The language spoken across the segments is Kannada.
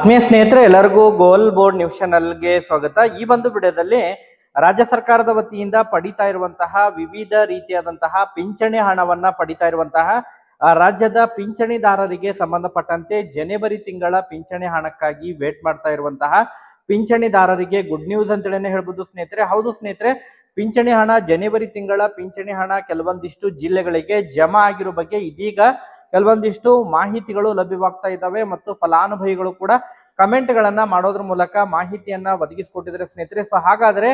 ಆತ್ಮೀಯ ಸ್ನೇಹಿತರೆ, ಎಲ್ಲರಿಗೂ ಗೋಲ್ ಬೋರ್ಡ್ ನ್ಯೂಸ್ ಚಾನಲ್ಗೆ ಸ್ವಾಗತ. ಈ ಒಂದು ವಿಡಿಯೋದಲ್ಲಿ ರಾಜ್ಯ ಸರ್ಕಾರದ ವತಿಯಿಂದ ಪಡಿತಾ ಇರುವಂತಹ ವಿವಿಧ ರೀತಿಯಾದಂತಹ ಪಿಂಚಣಿ ಹಣವನ್ನ ಪಡಿತಾ ಇರುವಂತಹ ರಾಜ್ಯದ ಪಿಂಚಣಿದಾರರಿಗೆ ಸಂಬಂಧಪಟ್ಟಂತೆ ಜನವರಿ ತಿಂಗಳ ಪಿಂಚಣಿ ಹಣಕ್ಕಾಗಿ ವೇಟ್ ಮಾಡ್ತಾ ಇರುವಂತಹ ಪಿಂಚಣಿದಾರರಿಗೆ ಗುಡ್ ನ್ಯೂಸ್ ಅಂತೇಳಿ ಹೇಳ್ಬೋದು ಸ್ನೇಹಿತರೆ. ಹೌದು ಸ್ನೇಹಿತರೆ, ಪಿಂಚಣಿ ಹಣ ಜನವರಿ ತಿಂಗಳ ಪಿಂಚಣಿ ಹಣ ಕೆಲವೊಂದಿಷ್ಟು ಜಿಲ್ಲೆಗಳಿಗೆ ಜಮಾ ಆಗಿರೋ ಬಗ್ಗೆ ಇದೀಗ ಕೆಲವೊಂದಿಷ್ಟು ಮಾಹಿತಿಗಳು ಲಭ್ಯವಾಗ್ತಾ ಇದ್ದಾವೆ ಮತ್ತು ಫಲಾನುಭವಿಗಳು ಕೂಡ ಕಮೆಂಟ್ಗಳನ್ನ ಮಾಡೋದ್ರ ಮೂಲಕ ಮಾಹಿತಿಯನ್ನ ಒದಗಿಸಿಕೊಟ್ಟಿದ್ದಾರೆ ಸ್ನೇಹಿತರೆ. ಸೊ ಹಾಗಾದ್ರೆ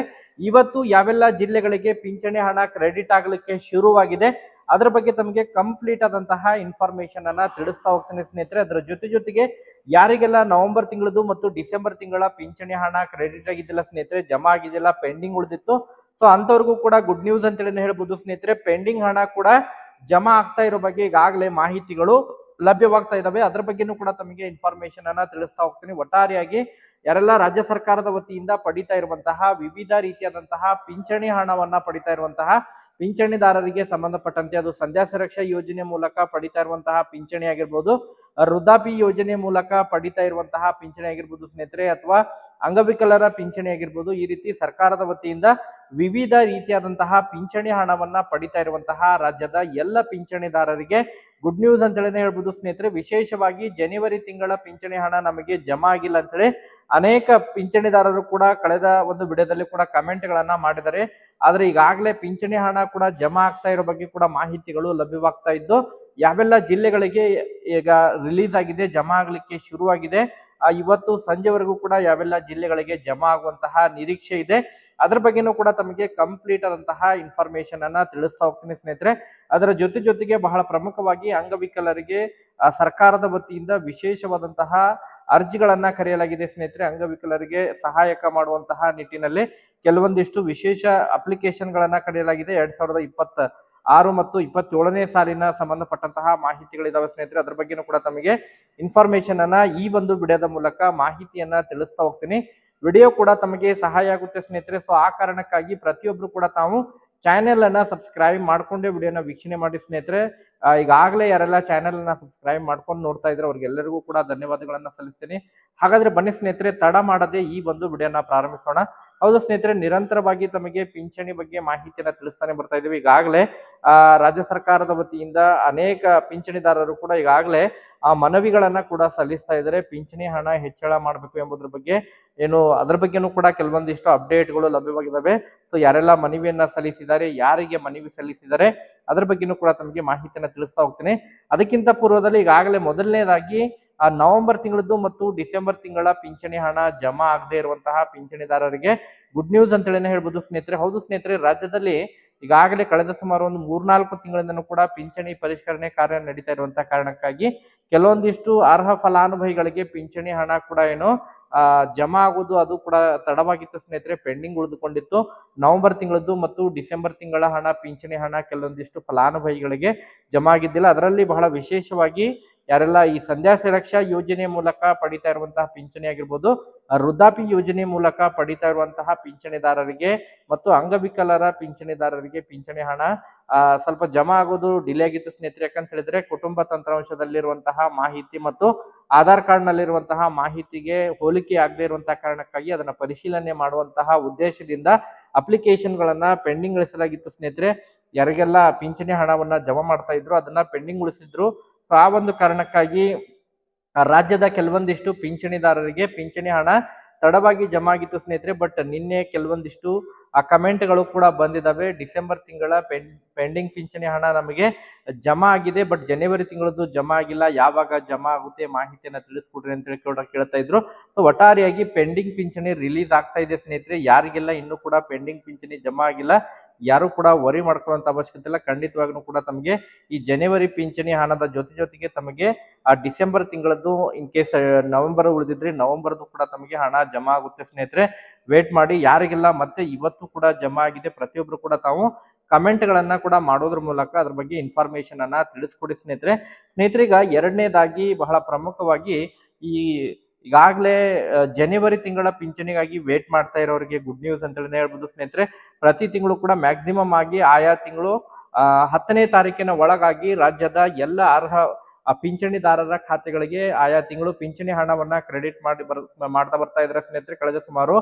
ಇವತ್ತು ಯಾವೆಲ್ಲ ಜಿಲ್ಲೆಗಳಿಗೆ ಪಿಂಚಣಿ ಹಣ ಕ್ರೆಡಿಟ್ ಆಗಲಿಕ್ಕೆ ಶುರುವಾಗಿದೆ? ಅದರ ಬಗ್ಗೆ ತಮಗೆ ಕಂಪ್ಲೀಟ್ ಆದಂತಹ ಇನ್ಫಾರ್ಮೇಶನ್ ಅನ್ನ ತಿಳಿಸ್ತಾ ಹೋಗ್ತೇನೆ ಸ್ನೇಹಿತರೆ. ಅದರ ಜೊತೆ ಜೊತೆಗೆ ಯಾರಿಗೆಲ್ಲ ನವೆಂಬರ್ ತಿಂಗಳದು ಮತ್ತು ಡಿಸೆಂಬರ್ ತಿಂಗಳ ಪಿಂಚಣಿ ಹಣ ಕ್ರೆಡಿಟ್ ಆಗಿದ್ದಿಲ್ಲ ಸ್ನೇಹಿತರೆ, ಜಮಾ ಆಗಿದ್ದಿಲ್ಲ ಪೆಂಡಿಂಗ್ ಉಳಿದಿತ್ತು. ಸೊ ಅಂತವ್ರಿಗೂ ಕೂಡ ಗುಡ್ ನ್ಯೂಸ್ ಅಂತೇಳಿ ಹೇಳ್ಬೋದು ಸ್ನೇಹಿತರೆ. ಪೆಂಡಿಂಗ್ ಹಣ ಕೂಡ ಜಮಾ ಆಗ್ತಾ ಇರೋ ಬಗ್ಗೆ ಈಗಾಗಲೇ ಮಾಹಿತಿಗಳು ಲಭ್ಯವಾಗ್ತಾ ಇದಾವೆ. ಅದ್ರ ಬಗ್ಗೆನೂ ಕೂಡ ತಮಗೆ ಇನ್ಫಾರ್ಮೇಶನ್ ಅನ್ನ ತಿಳಿಸ್ತಾ ಹೋಗ್ತೀನಿ. ಒಟ್ಟಾರೆಯಾಗಿ ಯಾರೆಲ್ಲ ರಾಜ್ಯ ಸರ್ಕಾರದ ವತಿಯಿಂದ ಪಡಿತಾ ಇರುವಂತಹ ವಿವಿಧ ರೀತಿಯಾದಂತಹ ಪಿಂಚಣಿ ಹಣವನ್ನ ಪಡಿತಾ ಇರುವಂತಹ ಪಿಂಚಣಿದಾರರಿಗೆ ಸಂಬಂಧಪಟ್ಟಂತೆ ಅದು ಸಂಧ್ಯಾ ಸುರಕ್ಷಾ ಯೋಜನೆ ಮೂಲಕ ಪಡಿತಾ ಇರುವಂತಹ ಪಿಂಚಣಿ ಆಗಿರ್ಬೋದು ವೃದ್ಧಾಪಿ ಯೋಜನೆ ಮೂಲಕ ಪಡಿತಾ ಇರುವಂತಹ ಪಿಂಚಣಿ ಆಗಿರ್ಬೋದು ಸ್ನೇಹಿತರೆ, ಅಥವಾ ಅಂಗವಿಕಲರ ಪಿಂಚಣಿ ಆಗಿರ್ಬೋದು, ಈ ರೀತಿ ಸರ್ಕಾರದ ವತಿಯಿಂದ ವಿವಿಧ ರೀತಿಯಾದಂತಹ ಪಿಂಚಣಿ ಹಣವನ್ನ ಪಡಿತಾ ಇರುವಂತಹ ರಾಜ್ಯದ ಎಲ್ಲ ಪಿಂಚಣಿದಾರರಿಗೆ ಗುಡ್ ನ್ಯೂಸ್ ಅಂತ ಹೇಳ್ಬೋದು ಸ್ನೇಹಿತರೆ. ವಿಶೇಷವಾಗಿ ಜನವರಿ ತಿಂಗಳ ಪಿಂಚಣಿ ಹಣ ನಮಗೆ ಜಮಾ ಆಗಿಲ್ಲ ಅಂತೇಳಿ ಅನೇಕ ಪಿಂಚಣಿದಾರರು ಕೂಡ ಕಳೆದ ಒಂದು ವಿಡಿಯೋದಲ್ಲಿ ಕೂಡ ಕಮೆಂಟ್ ಗಳನ್ನ ಮಾಡಿದ್ದಾರೆ. ಆದ್ರೆ ಈಗಾಗಲೇ ಪಿಂಚಣಿ ಹಣ ಕೂಡ ಜಮಾ ಆಗ್ತಾ ಇರೋ ಬಗ್ಗೆ ಕೂಡ ಮಾಹಿತಿಗಳು ಲಭ್ಯವಾಗ್ತಾ ಇದ್ದು, ಯಾವೆಲ್ಲ ಜಿಲ್ಲೆಗಳಿಗೆ ಈಗ ರಿಲೀಸ್ ಆಗಿದೆ, ಜಮಾ ಆಗ್ಲಿಕ್ಕೆ ಶುರುವಾಗಿದೆ ಇವತ್ತು ಸಂಜೆವರೆಗೂ ಕೂಡ ಯಾವೆಲ್ಲ ಜಿಲ್ಲೆಗಳಿಗೆ ಜಮಾ ಆಗುವಂತಹ ನಿರೀಕ್ಷೆ ಇದೆ. ಅದ್ರ ಬಗ್ಗೆನೂ ಕೂಡ ತಮಗೆ ಕಂಪ್ಲೀಟ್ ಆದಂತಹ ಇನ್ಫಾರ್ಮೇಶನ್ ಅನ್ನ ತಿಳಿಸ್ತಾ ಹೋಗ್ತೀನಿ ಸ್ನೇಹಿತರೆ. ಅದರ ಜೊತೆ ಜೊತೆಗೆ ಬಹಳ ಪ್ರಮುಖವಾಗಿ ಅಂಗವಿಕಲರಿಗೆ ಸರ್ಕಾರದ ವತಿಯಿಂದ ವಿಶೇಷವಾದಂತಹ ಅರ್ಜಿಗಳನ್ನ ಕರೆಯಲಾಗಿದೆ ಸ್ನೇಹಿತರೆ. ಅಂಗವಿಕಲರಿಗೆ ಸಹಾಯಕ ಮಾಡುವಂತಹ ನಿಟ್ಟಿನಲ್ಲಿ ಕೆಲವೊಂದಿಷ್ಟು ವಿಶೇಷ ಅಪ್ಲಿಕೇಶನ್ಗಳನ್ನ ಕರೆಯಲಾಗಿದೆ. ಎರಡ್ ಸಾವಿರದ ಇಪ್ಪತ್ತ ಆರು ಮತ್ತು ಇಪ್ಪತ್ತೇಳನೇ ಸಾಲಿನ ಸಂಬಂಧಪಟ್ಟಂತಹ ಮಾಹಿತಿಗಳಿದಾವೆ ಸ್ನೇಹಿತರೆ. ಅದ್ರ ಬಗ್ಗೆನೂ ಕೂಡ ತಮಗೆ ಇನ್ಫಾರ್ಮೇಶನ್ ಅನ್ನ ಈ ಒಂದು ವಿಡಿಯೋದ ಮೂಲಕ ಮಾಹಿತಿಯನ್ನ ತಿಳಿಸ್ತಾ ಹೋಗ್ತೀನಿ. ವಿಡಿಯೋ ಕೂಡ ತಮಗೆ ಸಹಾಯ ಆಗುತ್ತೆ ಸ್ನೇಹಿತರೆ. ಸೊ ಆ ಕಾರಣಕ್ಕಾಗಿ ಪ್ರತಿಯೊಬ್ರು ಕೂಡ ತಾವು ಚಾನೆಲ್ ಅನ್ನ ಸಬ್ಸ್ಕ್ರೈಬ್ ಮಾಡ್ಕೊಂಡೇ ವಿಡಿಯೋನ ವೀಕ್ಷಣೆ ಮಾಡಿ ಸ್ನೇಹಿತರೆ. ಈಗಾಗಲೇ ಯಾರೆಲ್ಲ ಚಾನೆಲ್ ಅನ್ನ ಸಬ್ಸ್ಕ್ರೈಬ್ ಮಾಡ್ಕೊಂಡು ನೋಡ್ತಾ ಇದ್ರೆ ಅವ್ರಿಗೆಲ್ಲರಿಗೂ ಕೂಡ ಧನ್ಯವಾದಗಳನ್ನ ಸಲ್ಲಿಸ್ತೀನಿ. ಹಾಗಾದ್ರೆ ಬನ್ನಿ ಸ್ನೇಹಿತರೆ, ತಡ ಮಾಡದೆ ಈ ಒಂದು ವಿಡಿಯೋನ ಪ್ರಾರಂಭಿಸೋಣ. ಹೌದು ಸ್ನೇಹಿತರೆ, ನಿರಂತರವಾಗಿ ತಮಗೆ ಪಿಂಚಣಿ ಬಗ್ಗೆ ಮಾಹಿತಿಯನ್ನ ತಿಳಿಸ್ತಾನೆ ಬರ್ತಾ ಇದೀವಿ ಈಗಾಗಲೇ, ಆ, ರಾಜ್ಯ ಸರ್ಕಾರದ ವತಿಯಿಂದ ಅನೇಕ ಪಿಂಚಣಿದಾರರು ಕೂಡ ಈಗಾಗಲೇ, ಆ, ಮನವಿಗಳನ್ನ ಕೂಡ ಸಲ್ಲಿಸ್ತಾ ಇದ್ದಾರೆ. ಪಿಂಚಣಿ ಹಣ ಹೆಚ್ಚಳ ಮಾಡಬೇಕು ಎಂಬುದ್ರ ಬಗ್ಗೆ ಏನು, ಅದ್ರ ಬಗ್ಗೆನೂ ಕೂಡ ಕೆಲವೊಂದಿಷ್ಟು ಅಪ್ಡೇಟ್ಗಳು ಲಭ್ಯವಾಗಿದ್ದಾವೆ ಸೊ ಯಾರೆಲ್ಲ ಮನವಿಯನ್ನ ಸಲ್ಲಿಸಿದ್ದಾರೆ, ಯಾರಿಗೆ ಮನವಿ ಸಲ್ಲಿಸಿದ್ದಾರೆ, ಅದ್ರ ಬಗ್ಗೆನೂ ಕೂಡ ತಮಗೆ ಮಾಹಿತಿಯನ್ನ ತಿಳಿಸ್ತಾ ಹೋಗ್ತೀನಿ. ಅದಕ್ಕಿಂತ ಪೂರ್ವದಲ್ಲಿ ಈಗಾಗಲೇ ಮೊದಲನೇದಾಗಿ ಆ ನವೆಂಬರ್ ತಿಂಗಳದ್ದು ಮತ್ತು ಡಿಸೆಂಬರ್ ತಿಂಗಳ ಪಿಂಚಣಿ ಹಣ ಜಮಾ ಆಗದೆ ಇರುವಂತಹ ಪಿಂಚಣಿದಾರರಿಗೆ ಗುಡ್ ನ್ಯೂಸ್ ಅಂತ ಹೇಳಿ ಹೇಳ್ಬೋದು ಸ್ನೇಹಿತರೆ. ಹೌದು ಸ್ನೇಹಿತರೆ, ರಾಜ್ಯದಲ್ಲಿ ಈಗಾಗಲೇ ಕಳೆದ ಸುಮಾರು ಒಂದು ಮೂರ್ನಾಲ್ಕು ತಿಂಗಳಿಂದನೂ ಕೂಡ ಪಿಂಚಣಿ ಪರಿಷ್ಕರಣೆ ಕಾರ್ಯ ನಡೀತಾ ಇರುವಂತಹ ಕಾರಣಕ್ಕಾಗಿ ಕೆಲವೊಂದಿಷ್ಟು ಅರ್ಹ ಫಲಾನುಭವಿಗಳಿಗೆ ಪಿಂಚಣಿ ಹಣ ಕೂಡ ಏನು ಜಮಾ ಆಗೋದು ಅದು ಕೂಡ ತಡವಾಗಿತ್ತು ಸ್ನೇಹಿತರೆ, ಪೆಂಡಿಂಗ್ ಉಳಿದುಕೊಂಡಿತ್ತು. ನವೆಂಬರ್ ತಿಂಗಳದ್ದು ಮತ್ತು ಡಿಸೆಂಬರ್ ತಿಂಗಳ ಹಣ, ಪಿಂಚಣಿ ಹಣ ಕೆಲವೊಂದಿಷ್ಟು ಫಲಾನುಭವಿಗಳಿಗೆ ಜಮಾ ಆಗಿದ್ದಿಲ್ಲ. ಅದರಲ್ಲಿ ಬಹಳ ವಿಶೇಷವಾಗಿ ಯಾರೆಲ್ಲ ಈ ಸಂಧ್ಯಾ ಸುರಕ್ಷಾ ಯೋಜನೆ ಮೂಲಕ ಪಡಿತಾ ಇರುವಂತಹ ಪಿಂಚಣಿ ಆಗಿರ್ಬೋದು ವೃದ್ಧಾಪಿ ಯೋಜನೆ ಮೂಲಕ ಪಡಿತಾ ಇರುವಂತಹ ಪಿಂಚಣಿದಾರರಿಗೆ ಮತ್ತು ಅಂಗವಿಕಲರ ಪಿಂಚಣಿದಾರರಿಗೆ ಪಿಂಚಣಿ ಹಣ ಸ್ವಲ್ಪ ಜಮಾ ಆಗೋದು ಡಿಲೇ ಆಗಿತ್ತು ಸ್ನೇಹಿತರೆ. ಯಾಕಂತ ಹೇಳಿದ್ರೆ ಕುಟುಂಬ ತಂತ್ರಾಂಶದಲ್ಲಿರುವಂತಹ ಮಾಹಿತಿ ಮತ್ತು ಆಧಾರ್ ಕಾರ್ಡ್ ನಲ್ಲಿರುವಂತಹ ಮಾಹಿತಿಗೆ ಹೋಲಿಕೆ ಆಗದೇ ಇರುವಂತಹ ಕಾರಣಕ್ಕಾಗಿ ಅದನ್ನ ಪರಿಶೀಲನೆ ಮಾಡುವಂತಹ ಉದ್ದೇಶದಿಂದ ಅಪ್ಲಿಕೇಶನ್ ಗಳನ್ನ ಪೆಂಡಿಂಗ್ ಗಳಿಸಲಾಗಿತ್ತು ಸ್ನೇಹಿತರೆ. ಯಾರಿಗೆಲ್ಲ ಪಿಂಚಣಿ ಹಣವನ್ನ ಜಮಾ ಮಾಡ್ತಾ ಇದ್ರು ಅದನ್ನ ಪೆಂಡಿಂಗ್ ಉಳಿಸಿದ್ರು. ಸೊ ಆ ಒಂದು ಕಾರಣಕ್ಕಾಗಿ ರಾಜ್ಯದ ಕೆಲವೊಂದಿಷ್ಟು ಪಿಂಚಣಿದಾರರಿಗೆ ಪಿಂಚಣಿ ಹಣ ತಡವಾಗಿ ಜಮಾ ಆಗಿತ್ತು ಸ್ನೇಹಿತರೆ, ಬಟ್ ನಿನ್ನೆ ಕೆಲವೊಂದಿಷ್ಟು, ಆ ಕಮೆಂಟ್ಗಳು ಕೂಡ ಬಂದಿದ್ದಾವೆ ಡಿಸೆಂಬರ್ ತಿಂಗಳ ಪೆಂಡ್ ಪೆಂಡಿಂಗ್ ಪಿಂಚಣಿ ಹಣ ನಮಗೆ ಜಮಾ ಆಗಿದೆ, ಬಟ್ ಜನವರಿ ತಿಂಗಳದ್ದು ಜಮಾ ಆಗಿಲ್ಲ. ಯಾವಾಗ ಜಮಾ ಆಗುತ್ತೆ ಮಾಹಿತಿಯನ್ನು ತಿಳಿಸ್ಕೊಡ್ರಿ ಅಂತ ಹೇಳಿ ಕೂಡ ಕೇಳ್ತಾ ಇದ್ರು. ಸೊ ಒಟ್ಟಾರೆಯಾಗಿ ಪೆಂಡಿಂಗ್ ಪಿಂಚಣಿ ರಿಲೀಸ್ ಆಗ್ತಾ ಇದೆ ಸ್ನೇಹಿತರೆ. ಯಾರಿಗೆಲ್ಲ ಇನ್ನೂ ಕೂಡ ಪೆಂಡಿಂಗ್ ಪಿಂಚಣಿ ಜಮಾ ಆಗಿಲ್ಲ ಯಾರು ಕೂಡ ವರಿ ಮಾಡ್ಕೊಳ್ಳುವಂತ ಅವಶ್ಯಕತೆ ಇಲ್ಲ. ಖಂಡಿತವಾಗ್ಲೂ ಕೂಡ ತಮಗೆ ಈ ಜನವರಿ ಪಿಂಚಣಿ ಹಣದ ಜೊತೆ ಜೊತೆಗೆ ತಮಗೆ ಆ ಡಿಸೆಂಬರ್ ತಿಂಗಳದ್ದು ಇನ್ ಕೇಸ್ ನವೆಂಬರ್ ಉಳಿದಿದ್ರೆ ನವೆಂಬರ್ದು ಕೂಡ ತಮಗೆ ಹಣ ಜಮಾ ಆಗುತ್ತೆ ಸ್ನೇಹಿತರೆ. ವೇಟ್ ಮಾಡಿ, ಯಾರಿಗೆಲ್ಲ ಮತ್ತೆ ಇವತ್ತು ಕೂಡ ಜಮಾ ಆಗಿದೆ ಪ್ರತಿಯೊಬ್ರು ಕೂಡ ತಾವು ಕಮೆಂಟ್ ಗಳನ್ನ ಕೂಡ ಮಾಡೋದ್ರ ಮೂಲಕ ಅದ್ರ ಬಗ್ಗೆ ಇನ್ಫಾರ್ಮೇಶನ್ ಅನ್ನ ತಿಳಿಸ್ಕೊಡಿ ಸ್ನೇಹಿತರೆ. ಸ್ನೇಹಿತರೀಗ ಎರಡನೇದಾಗಿ ಬಹಳ ಪ್ರಮುಖವಾಗಿ ಈ ಈಗಾಗಲೇ ಜನವರಿ ತಿಂಗಳ ಪಿಂಚಣಿಗಾಗಿ ವೇಟ್ ಮಾಡ್ತಾ ಇರೋರಿಗೆ ಗುಡ್ ನ್ಯೂಸ್ ಅಂತ ಹೇಳಿ ಹೇಳ್ಬೋದು ಸ್ನೇಹಿತರೆ. ಪ್ರತಿ ತಿಂಗಳು ಕೂಡ ಮ್ಯಾಕ್ಸಿಮಮ್ ಆಗಿ ಆಯಾ ತಿಂಗಳು ಹತ್ತನೇ ತಾರೀಕಿನ ಒಳಗಾಗಿ ರಾಜ್ಯದ ಎಲ್ಲ ಅರ್ಹ ಪಿಂಚಣಿದಾರರ ಖಾತೆಗಳಿಗೆ ಆಯಾ ತಿಂಗಳು ಪಿಂಚಣಿ ಹಣವನ್ನ ಕ್ರೆಡಿಟ್ ಮಾಡಿ ಬರ್, ಮಾಡ್ತಾ ಬರ್ತಾ ಇದ್ದಾರೆ ಸ್ನೇಹಿತರೆ. ಕಳೆದ ಸುಮಾರು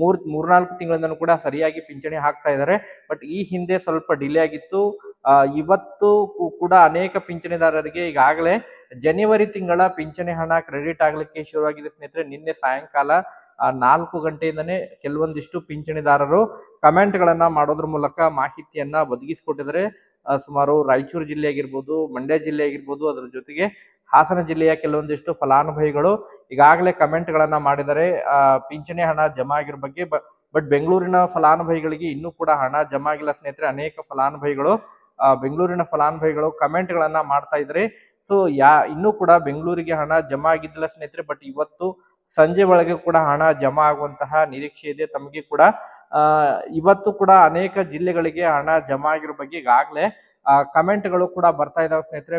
ಮೂರ್, ಮೂರ್ನಾಲ್ಕು ತಿಂಗಳಿಂದನೂ ಕೂಡ ಸರಿಯಾಗಿ ಪಿಂಚಣಿ ಹಾಕ್ತಾ ಇದ್ದಾರೆ. ಬಟ್ ಈ ಹಿಂದೆ ಸ್ವಲ್ಪ ಡಿಲೇ ಆಗಿತ್ತು. ಇವತ್ತು ಕೂಡ ಅನೇಕ ಪಿಂಚಣಿದಾರರಿಗೆ ಈಗಾಗಲೇ ಜನವರಿ ತಿಂಗಳ ಪಿಂಚಣಿ ಹಣ ಕ್ರೆಡಿಟ್ ಆಗ್ಲಿಕ್ಕೆ ಶುರುವಾಗಿದೆ ಸ್ನೇಹಿತರೆ. ನಿನ್ನೆ ಸಾಯಂಕಾಲ ನಾಲ್ಕು ಗಂಟೆಯಿಂದನೇ ಕೆಲವೊಂದಿಷ್ಟು ಪಿಂಚಣಿದಾರರು ಕಮೆಂಟ್ ಗಳನ್ನ ಮಾಡೋದ್ರ ಮೂಲಕ ಮಾಹಿತಿಯನ್ನ ಒದಗಿಸಿಕೊಟ್ಟಿದ್ದಾರೆ. ಸುಮಾರು ರಾಯಚೂರು ಜಿಲ್ಲೆ ಆಗಿರ್ಬೋದು ಮಂಡ್ಯ ಜಿಲ್ಲೆ ಆಗಿರ್ಬೋದು ಅದರ ಜೊತೆಗೆ ಹಾಸನ ಜಿಲ್ಲೆಯ ಕೆಲವೊಂದಿಷ್ಟು ಫಲಾನುಭವಿಗಳು ಈಗಾಗಲೇ ಕಮೆಂಟ್ ಗಳನ್ನ ಮಾಡಿದ್ದಾರೆ. ಆ, ಪಿಂಚಣಿ ಹಣ ಜಮಾ ಆಗಿರೋ ಬಗ್ಗೆ ಬಟ್ ಬೆಂಗಳೂರಿನ ಫಲಾನುಭವಿಗಳಿಗೆ ಇನ್ನೂ ಕೂಡ ಹಣ ಜಮಾ ಆಗಿಲ್ಲ ಸ್ನೇಹಿತರೆ. ಅನೇಕ ಫಲಾನುಭವಿಗಳು ಬೆಂಗಳೂರಿನ ಫಲಾನುಭವಿಗಳು ಕಮೆಂಟ್ ಗಳನ್ನ ಮಾಡ್ತಾ ಇದ್ರಿ. ಸೊ, ಯಾ, ಇನ್ನೂ ಕೂಡ ಬೆಂಗಳೂರಿಗೆ ಹಣ ಜಮಾ ಆಗಿದ್ದಿಲ್ಲ ಸ್ನೇಹಿತರೆ, ಬಟ್ ಇವತ್ತು ಸಂಜೆ ಒಳಗೆ ಕೂಡ ಹಣ ಜಮಾ ಆಗುವಂತಹ ನಿರೀಕ್ಷೆ ಇದೆ ತಮಗೆ ಕೂಡ. ಇವತ್ತು ಕೂಡ ಅನೇಕ ಜಿಲ್ಲೆಗಳಿಗೆ ಹಣ ಜಮಾ ಆಗಿರೋ ಬಗ್ಗೆ ಈಗಾಗಲೇ ಕಮೆಂಟ್ಗಳು ಕೂಡ ಬರ್ತಾ ಇದಾವೆ ಸ್ನೇಹಿತರೆ.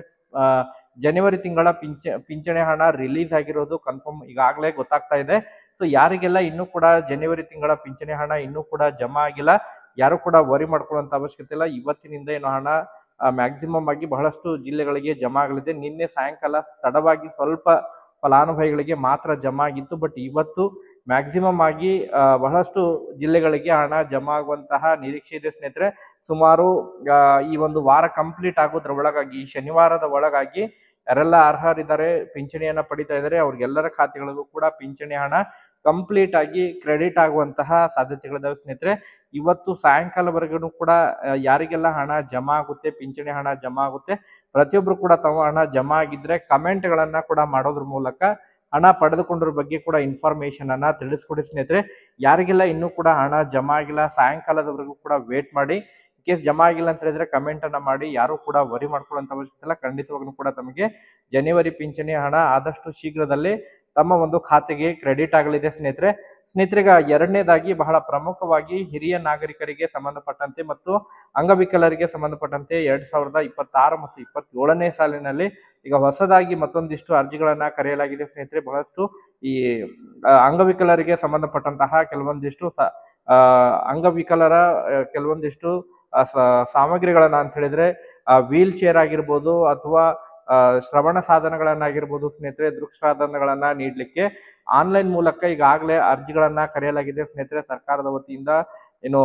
ಜನವರಿ ತಿಂಗಳ ಪಿಂಚ, ಪಿಂಚಣಿ ಹಣ ರಿಲೀಸ್ ಆಗಿರೋದು ಕನ್ಫರ್ಮ್ ಈಗಾಗಲೇ ಗೊತ್ತಾಗ್ತಾ ಇದೆ. ಸೊ, ಯಾರಿಗೆಲ್ಲ ಇನ್ನೂ ಕೂಡ ಜನವರಿ ತಿಂಗಳ ಪಿಂಚಣಿ ಹಣ ಇನ್ನೂ ಕೂಡ ಜಮಾ ಆಗಿಲ್ಲ ಯಾರು ಕೂಡ ವರಿ ಮಾಡ್ಕೊಳ್ಳುವಂತ ಅವಶ್ಯಕತೆ ಇಲ್ಲ. ಇವತ್ತಿನಿಂದ ಏನು ಹಣ ಮ್ಯಾಕ್ಸಿಮಮ್ ಆಗಿ ಬಹಳಷ್ಟು ಜಿಲ್ಲೆಗಳಿಗೆ ಜಮಾ ಆಗಲಿದೆ. ನಿನ್ನೆ ಸಾಯಂಕಾಲ ತಡವಾಗಿ ಸ್ವಲ್ಪ ಫಲಾನುಭವಿಗಳಿಗೆ ಮಾತ್ರ ಜಮಾ ಆಗಿತ್ತು. ಬಟ್ ಇವತ್ತು ಮ್ಯಾಕ್ಸಿಮಮ್ ಆಗಿ ಬಹಳಷ್ಟು ಜಿಲ್ಲೆಗಳಿಗೆ ಹಣ ಜಮಾ ಆಗುವಂತಹ ನಿರೀಕ್ಷೆ ಇದೆ ಸ್ನೇಹಿತರೆ. ಸುಮಾರು ಈ ಒಂದು ವಾರ ಕಂಪ್ಲೀಟ್ ಆಗೋದ್ರ ಒಳಗಾಗಿ ಶನಿವಾರದ ಒಳಗಾಗಿ ಯಾರೆಲ್ಲ ಅರ್ಹರಿದ್ದಾರೆ, ಪಿಂಚಣಿಯನ್ನ ಪಡಿತಾ ಇದ್ದಾರೆ, ಅವ್ರಿಗೆಲ್ಲರ ಖಾತೆಗಳಿಗೂ ಕೂಡ ಪಿಂಚಣಿ ಹಣ ಕಂಪ್ಲೀಟ್ ಆಗಿ ಕ್ರೆಡಿಟ್ ಆಗುವಂತಹ ಸಾಧ್ಯತೆಗಳಿದಾವೆ ಸ್ನೇಹಿತರೆ. ಇವತ್ತು ಸಾಯಂಕಾಲವರೆಗೂ ಕೂಡ ಯಾರಿಗೆಲ್ಲ ಹಣ ಜಮಾ ಆಗುತ್ತೆ, ಪಿಂಚಣಿ ಹಣ ಜಮಾ ಆಗುತ್ತೆ, ಪ್ರತಿಯೊಬ್ರು ಕೂಡ ತಮ್ಮ ಹಣ ಜಮಾ ಆಗಿದ್ರೆ ಕಮೆಂಟ್ ಗಳನ್ನ ಕೂಡ ಮಾಡೋದ್ರ ಮೂಲಕ ಹಣ ಪಡೆದುಕೊಂಡ್ರ ಬಗ್ಗೆ ಕೂಡ ಇನ್ಫಾರ್ಮೇಶನ್ ಅನ್ನ ತಿಳಿಸ್ಕೊಡಿ ಸ್ನೇಹಿತರೆ. ಯಾರಿಗೆಲ್ಲ ಇನ್ನೂ ಕೂಡ ಹಣ ಜಮಾ ಆಗಿಲ್ಲ, ಸಾಯಂಕಾಲದವರೆಗೂ ಕೂಡ ವೇಟ್ ಮಾಡಿ ಕೇಸ್ ಜಮಾ ಆಗಿಲ್ಲ ಅಂತ ಹೇಳಿದ್ರೆ ಕಮೆಂಟ್ ಅನ್ನ ಮಾಡಿ, ಯಾರು ಕೂಡ ವರಿ ಮಾಡ್ಕೊಳ್ಳುವಂತ ಅವಶ್ಯಕತೆ ಇಲ್ಲ. ಖಂಡಿತವಾಗ್ಲೂ ಕೂಡ ತಮಗೆ ಜನವರಿ ಪಿಂಚಣಿ ಹಣ ಆದಷ್ಟು ಶೀಘ್ರದಲ್ಲೇ ತಮ್ಮ ಒಂದು ಖಾತೆಗೆ ಕ್ರೆಡಿಟ್ ಆಗಲಿದೆ ಸ್ನೇಹಿತರೆ. ಸ್ನೇಹಿತರಿಗ ಎರಡನೇದಾಗಿ ಬಹಳ ಪ್ರಮುಖವಾಗಿ ಹಿರಿಯ ನಾಗರಿಕರಿಗೆ ಸಂಬಂಧಪಟ್ಟಂತೆ ಮತ್ತು ಅಂಗವಿಕಲರಿಗೆ ಸಂಬಂಧಪಟ್ಟಂತೆ ಎರಡ್ ಸಾವಿರದ ಇಪ್ಪತ್ತಾರು ಮತ್ತು ಇಪ್ಪತ್ತೇಳನೇ ಸಾಲಿನಲ್ಲಿ ಈಗ ಹೊಸದಾಗಿ ಮತ್ತೊಂದಿಷ್ಟು ಅರ್ಜಿಗಳನ್ನ ಕರೆಯಲಾಗಿದೆ ಸ್ನೇಹಿತರೆ. ಬಹಳಷ್ಟು ಈ ಅಂಗವಿಕಲರಿಗೆ ಸಂಬಂಧಪಟ್ಟಂತಹ ಕೆಲವೊಂದಿಷ್ಟು ಅಂಗವಿಕಲರ ಕೆಲವೊಂದಿಷ್ಟು ಸಾಮಗ್ರಿಗಳನ್ನ ಅಂತ ಹೇಳಿದ್ರೆ ವೀಲ್ ಚೇರ್ ಆಗಿರ್ಬೋದು ಅಥವಾ ಶ್ರವಣ ಸಾಧನಗಳನ್ನಾಗಿರ್ಬೋದು, ಸ್ನೇಹಿತರೆ ದೃಕ್ಸಾಧನಗಳನ್ನ ನೀಡಲಿಕ್ಕೆ ಆನ್ಲೈನ್ ಮೂಲಕ ಈಗಾಗಲೇ ಅರ್ಜಿಗಳನ್ನ ಕರೆಯಲಾಗಿದೆ. ಸ್ನೇಹಿತರೆ, ಸರ್ಕಾರದ ವತಿಯಿಂದ, ಏನು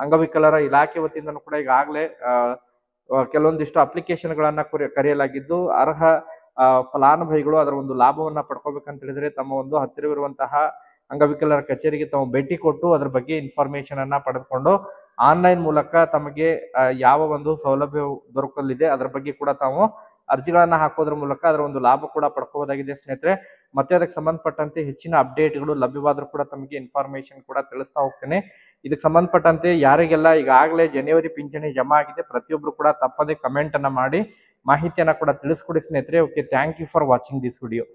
ಅಂಗವಿಕಲರ ಇಲಾಖೆ ವತಿಯಿಂದನೂ ಕೂಡ ಈಗಾಗಲೇ ಕೆಲವೊಂದಿಷ್ಟು ಅಪ್ಲಿಕೇಶನ್ಗಳನ್ನ ಕುರಿ- ಕರೆಯಲಾಗಿದ್ದು, ಅರ್ಹ ಫಲಾನುಭವಿಗಳು ಅದರ ಒಂದು ಲಾಭವನ್ನ ಪಡ್ಕೋಬೇಕಂತ ಹೇಳಿದ್ರೆ ತಮ್ಮ ಒಂದು ಹತ್ತಿರವಿರುವಂತಹ ಅಂಗವಿಕಲರ ಕಚೇರಿಗೆ ತಾವು ಭೇಟಿ ಕೊಟ್ಟು ಅದ್ರ ಬಗ್ಗೆ ಇನ್ಫಾರ್ಮೇಶನ್ ಅನ್ನ ಪಡೆದುಕೊಂಡು ಆನ್ಲೈನ್ ಮೂಲಕ ತಮಗೆ ಯಾವ ಒಂದು ಸೌಲಭ್ಯ ದೊರಕಲಿದೆ, ಅದರ ಬಗ್ಗೆ ಕೂಡ ತಾವು ಅರ್ಜಿಗಳನ್ನ ಹಾಕೋದ್ರ ಮೂಲಕ ಅದರ ಒಂದು ಲಾಭ ಕೂಡ ಪಡ್ಕೋಬಹುದಾಗಿದೆ ಸ್ನೇಹಿತರೆ. ಮತ್ತೆ ಅದಕ್ಕೆ ಸಂಬಂಧಪಟ್ಟಂತೆ ಹೆಚ್ಚಿನ ಅಪ್ಡೇಟ್ಗಳು ಲಭ್ಯವಾದ್ರೂ ಕೂಡ ತಮಗೆ ಇನ್ಫಾರ್ಮೇಶನ್ ಕೂಡ ತಿಳಿಸ್ತಾ ಹೋಗ್ತೇನೆ. ಇದಕ್ಕೆ ಸಂಬಂಧಪಟ್ಟಂತೆ ಯಾರಿಗೆಲ್ಲ ಈಗಾಗಲೇ ಜನವರಿ ಪಿಂಚಣಿ ಜಮಾ ಆಗಿದೆ ಪ್ರತಿಯೊಬ್ರು ಕೂಡ ತಪ್ಪದೆ ಕಮೆಂಟ್ ಅನ್ನ ಮಾಡಿ ಮಾಹಿತಿಯನ್ನ ಕೂಡ ತಿಳಿಸ್ಕೊಡಿ ಸ್ನೇಹಿತರೆ. Okay thank you for watching this video